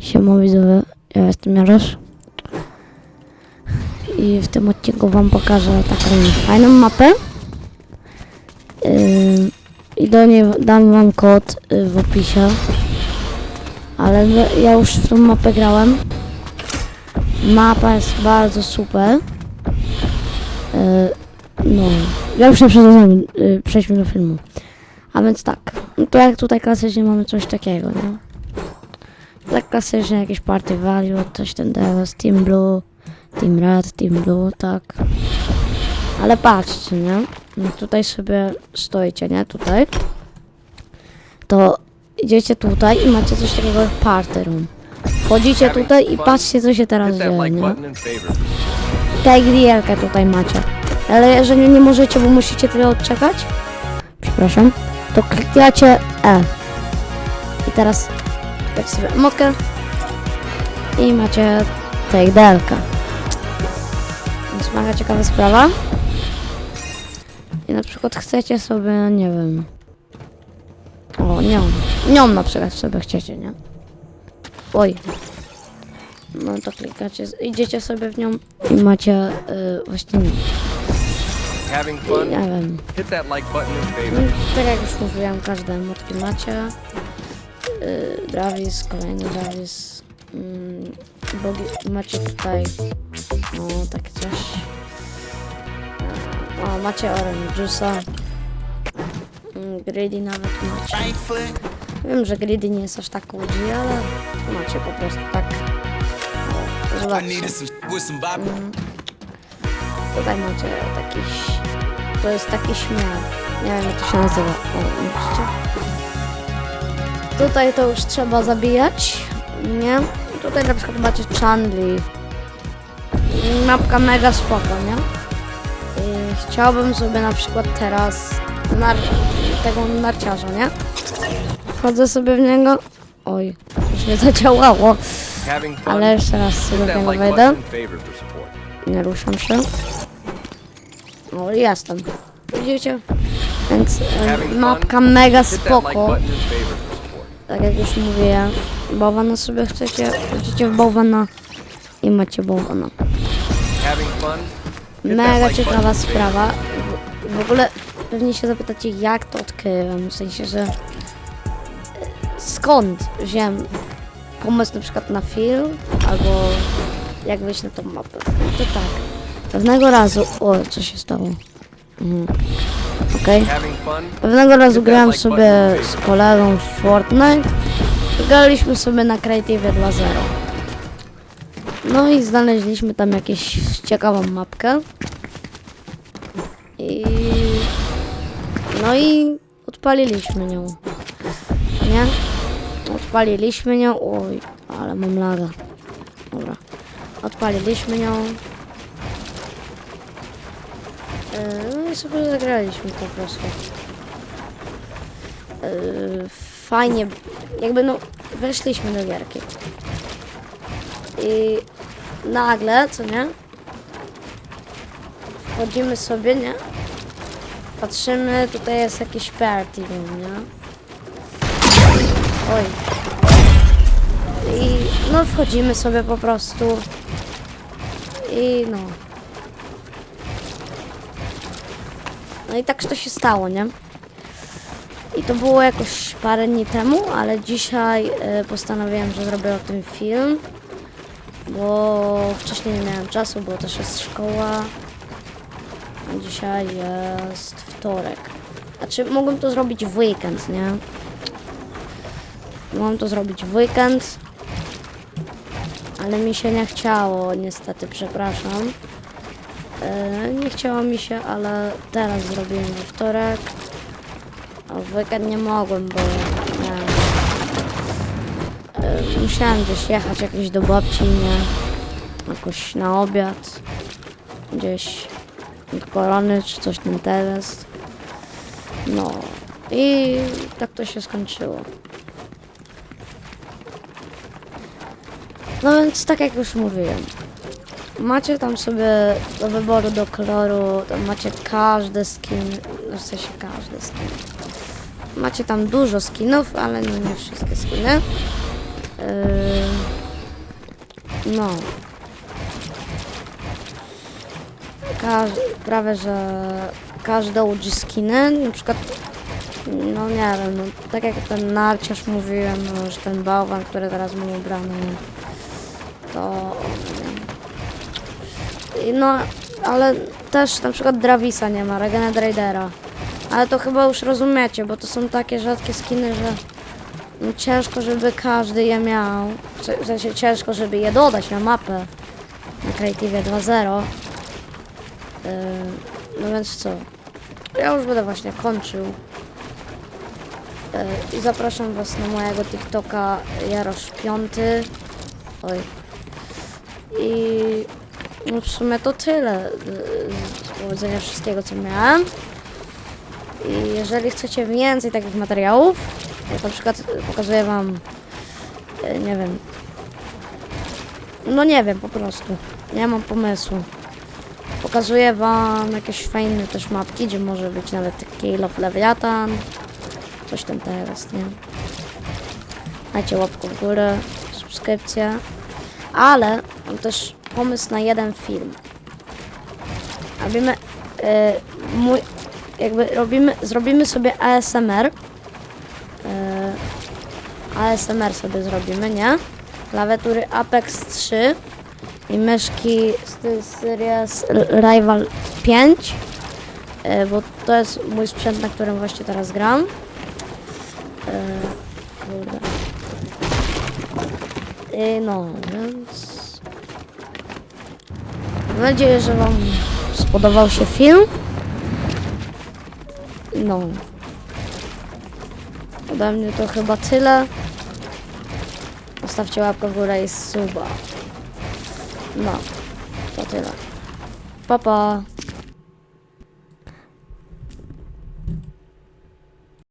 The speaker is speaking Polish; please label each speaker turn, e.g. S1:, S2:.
S1: Siema widzowie, ja jestem Jarosz. I w tym odcinku wam pokażę taką fajną mapę. Yy, I do niej dam wam kod yy, w opisie. Ale no- ja już w tą mapę grałem. Mapa jest bardzo super. Yy, no, ja już nie przedłużam, przejdźmy do filmu. A więc tak, no to jak tutaj klasycznie mamy coś takiego, nie? Klasycznie jakieś party value, coś ten teraz, Team Blue, Team Red, Team Blue, tak. Ale patrzcie, nie? No tutaj sobie stoicie, nie? Tutaj. To idziecie tutaj i macie coś takiego jak party room. Wchodzicie tutaj i patrzcie co się teraz dzieje, nie?
S2: favor.
S1: KGDL-kę tutaj macie. Ale jeżeli nie możecie, bo musicie tyle odczekać, przepraszam, to klikniecie E. I teraz klikacie sobie emotkę i macie KGDL-kę. Więc mega ciekawa sprawa. I na przykład chcecie sobie, nie wiem, o, nią, nią na przykład sobie chcecie, nie? Oj, no to klikacie, idziecie sobie w nią i macie y, właśnie,
S2: fun?
S1: nie wiem,
S2: Hit that like button in
S1: no, tak jak już mówiłem, każde emotki macie. Y, Dravis, kolejny Dravis. Mm, bogi, macie tutaj, no takie coś. O, macie Orange Juice'a. Mm, Greedy nawet macie. Wiem, że Greedy nie jest aż tak łudzi, ale macie po prostu tak. O, Zobaczcie. Mhm. Tutaj macie taki... To jest taki śmiech. Nie wiem jak to się nazywa. O, widzicie? Tutaj to już trzeba zabijać. Nie? Tutaj na przykład macie Chandli. Mapka mega spoko, nie? I chciałbym sobie na przykład teraz nar tego narciarza, nie? Wchodzę sobie w niego. Oj, już nie zadziałało. Ale jeszcze raz sobie w niego wejdę. Nie ruszam się. O, jestem. Widzicie? Więc e, mapka mega spoko. Tak jak już mówiłem. Bałwana sobie chcecie, wchodzicie w bałwana i macie bałwana. Mega ciekawa sprawa. W, w ogóle pewnie się zapytacie jak to odkryłem. W sensie, że skąd wziąłem pomysł na przykład na film albo jak wejść na tą mapę. To tak. Pewnego razu... O, co się stało? Mhm. Okej.
S2: Fun?
S1: Pewnego razu grałem sobie z kolegą w Fortnite. Graliśmy sobie na Creative 2.0. No i znaleźliśmy tam jakąś ciekawą mapkę. I... No i odpaliliśmy nią. Nie? Odpaliliśmy nią. Oj, ale mam laga. Dobra. Odpaliliśmy nią. Yy, I sobie zagraliśmy po prostu. Yy, Fajnie, jakby no weszliśmy do gierki. I nagle, co nie? Wchodzimy sobie, nie? Patrzymy, tutaj jest jakiś party nie? Oj. I no wchodzimy sobie po prostu. I no. No i tak to się stało, nie? I to było jakoś parę dni temu, ale dzisiaj e, postanowiłem, że zrobię o tym film, bo wcześniej nie miałem czasu, bo też jest szkoła, dzisiaj jest wtorek. Znaczy, mogłem to zrobić w weekend, nie? Mogłem to zrobić w weekend, ale mi się nie chciało, niestety, przepraszam. E, nie chciało mi się, ale teraz zrobiłem we wtorek. A w weekend nie mogłem, bo miałem, e, musiałem gdzieś jechać jakieś do babci, nie? Jakoś na obiad. Gdzieś do korony, czy coś ten teraz. No. I tak to się skończyło. No więc tak jak już mówiłem. Macie tam sobie do wyboru do koloru, tam macie każdy skin, w sensie każdy skin. Macie tam dużo skinów, ale no nie wszystkie skiny. Yy, No. Każ, prawie, że każde OG skiny, na przykład, no nie wiem, no, tak jak ten narciarz mówiłem, no, że ten bałwan, który teraz mam ubrany, to... No, ale też na przykład Dravisa nie ma, Regenet Raidera. Ale to chyba już rozumiecie, bo to są takie rzadkie skiny, że no, ciężko, żeby każdy je miał. W sensie ciężko, żeby je dodać na mapę na Creative 2.0. Yy, no więc co? Ja już będę właśnie kończył. Yy, I zapraszam Was na mojego TikToka Jarosz Piąty. Oj. I no w sumie to tyle yy, z powiedzenia wszystkiego, co miałem. I jeżeli chcecie więcej takich materiałów, jak na przykład pokazuję Wam, yy, nie wiem, no nie wiem po prostu, nie mam pomysłu. Pokazuję Wam jakieś fajne też mapki, gdzie może być nawet taki Love Leviathan, coś tam teraz, nie? Dajcie łapkę w górę, subskrypcję, ale mam też pomysł na jeden film. Robimy, e, mój, jakby robimy, zrobimy sobie ASMR. E, ASMR sobie zrobimy, nie? Klawiatury Apex 3 i myszki SteelSeries Rival 5, e, bo to jest mój sprzęt, na którym właśnie teraz gram. E, kurde. I no, więc... Mam nadzieję, że Wam spodobał się film. No. Ode mnie to chyba tyle. Zostawcie łapkę w górę i suba. No, to tyle. Pa, pa.